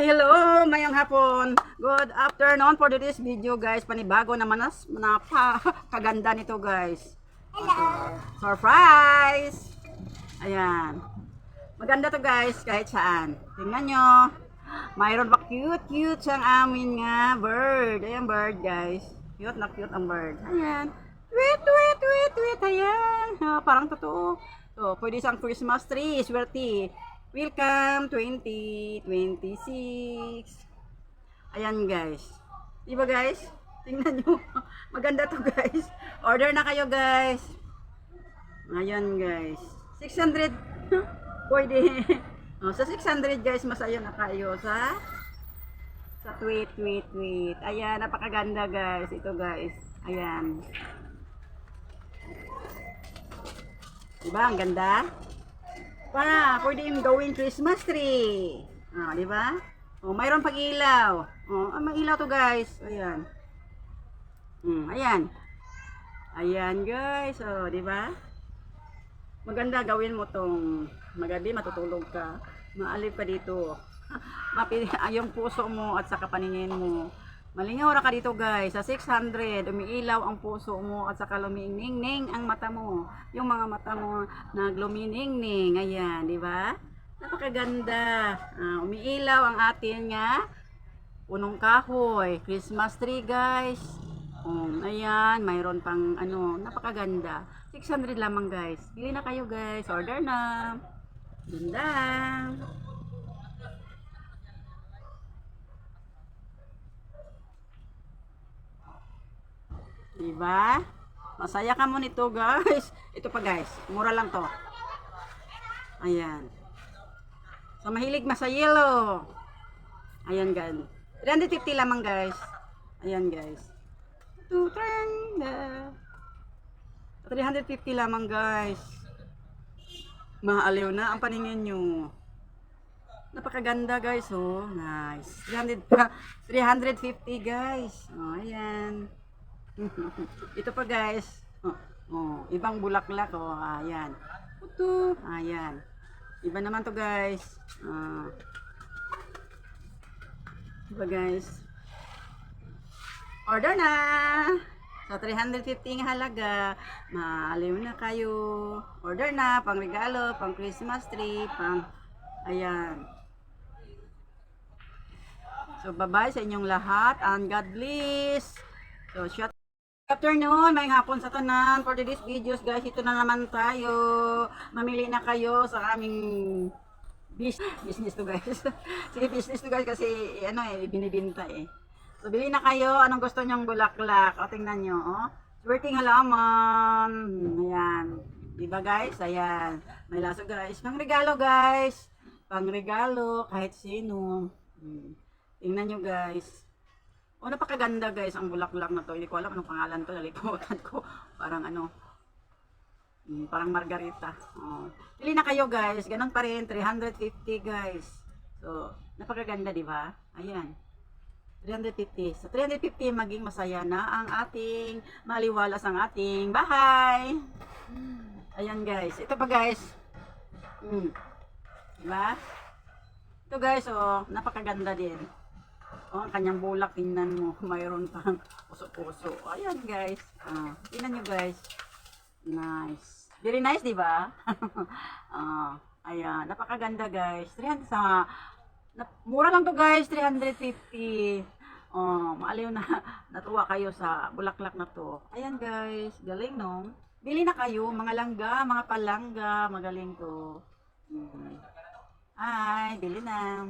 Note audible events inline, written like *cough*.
Hello, mayang hapon. Good afternoon for this video, guys. Panibago naman nas napakaganda *laughs* nito, guys. Hello. Surprise! Ayan. Maganda to, guys, kahit saan. Tingnan nyo. Mayroon pa cute, cute siyang amin nga bird. Ayan, bird, guys. Cute na cute ang bird. Ayan. Tweet, tweet, tweet, tweet. Ayan. Ah, parang totoo. So, pwede isang Christmas tree. Swerte. Welcome 2026. Ayan, guys. Di ba, guys? Tingnan nyo. *laughs* Maganda to, guys. Order na kayo, guys. Ayan, guys. 600. *laughs* Pwede. Oh, sa 600 guys, masaya na kayo sa sa tweet, tweet, tweet. Ayan, napakaganda guys. Ito guys. Ayan. Diba? Ang ganda. Para, pwede yung gawing Christmas tree. Ah, di ba? Oh, mayroon pag ilaw. Oh, ah, may ilaw to guys. Ayan. Hmm, ayan. Ayan guys. Oh, di ba? Maganda gawin mo tong magabi matutulog ka. Maalip ka dito. *laughs* Mapili *laughs* yung puso mo at saka paningin mo. Malingaw ra ka dito guys. Sa 600, umiilaw ang puso mo at saka luminingning ang mata mo. Yung mga mata mo nagluminingning. Ayan, di ba? Napakaganda. Ah, umiilaw ang atin nga punong kahoy. Christmas tree guys. Um, ayan, mayroon pang ano, napakaganda. 600 lamang guys. Bili na kayo guys. Order na. Ganda. Diba? Masaya ka mo nito guys. *laughs* Ito pa guys. Mura lang to. Ayan. Sa mahilig masa yellow. Ayan guys. 350 lamang guys. Ayan guys. The 350 lamang guys. Maaliw na ang paningin nyo. Napakaganda guys oh. Nice. 300 350 *laughs* guys. Oh, ayan. *laughs* Ito pa guys. Oh, oh, ibang bulaklak oh. Ayan. Ito. Ayan. Iba naman to guys. Ah. Diba guys? Order na! Sa 350 nga halaga, maaliw na kayo. Order na, pang regalo, pang Christmas tree, pang... Ayan. So, bye-bye sa inyong lahat and God bless. So, shut afternoon, may hapon sa tanan for today's videos guys. Ito na naman tayo. Mamili na kayo sa aming bis business to guys. *laughs* Sige, business to guys kasi ano eh, binibinta eh. So, bili na kayo. Anong gusto nyong bulaklak? O, tingnan nyo, oh. Swerting halaman. Ayan. Diba guys? Ayan. May laso guys. Pang regalo guys. Pang regalo kahit sino. Hmm. Tingnan nyo guys. O, napakaganda guys ang bulaklak na to. Hindi ko alam anong pangalan to. Nalimutan ko. Parang ano. mm, parang margarita. Oh. Pili na kayo guys. Ganon pa rin. 350 guys. So, napakaganda di ba? Ayan. 350. Sa 350 maging masaya na ang ating maliwalas ang ating bahay. Ayan guys. Ito pa guys. Mm. Diba? Ito guys, oh, napakaganda din. Oh, ang kanyang bulak, tingnan mo. *laughs* Mayroon pang puso-puso. Ayan, guys. Ah, tingnan nyo, guys. Nice. Very nice, di ba? *laughs* ah, ayan. Napakaganda, guys. 300 sa... Na, mura lang to, guys. 350. Oh, maaliw na. *laughs* Natuwa kayo sa bulaklak na to. Ayan, guys. Galing, no? Bili na kayo. Mga langga, mga palangga. Magaling to. Hmm. Ay, bili na.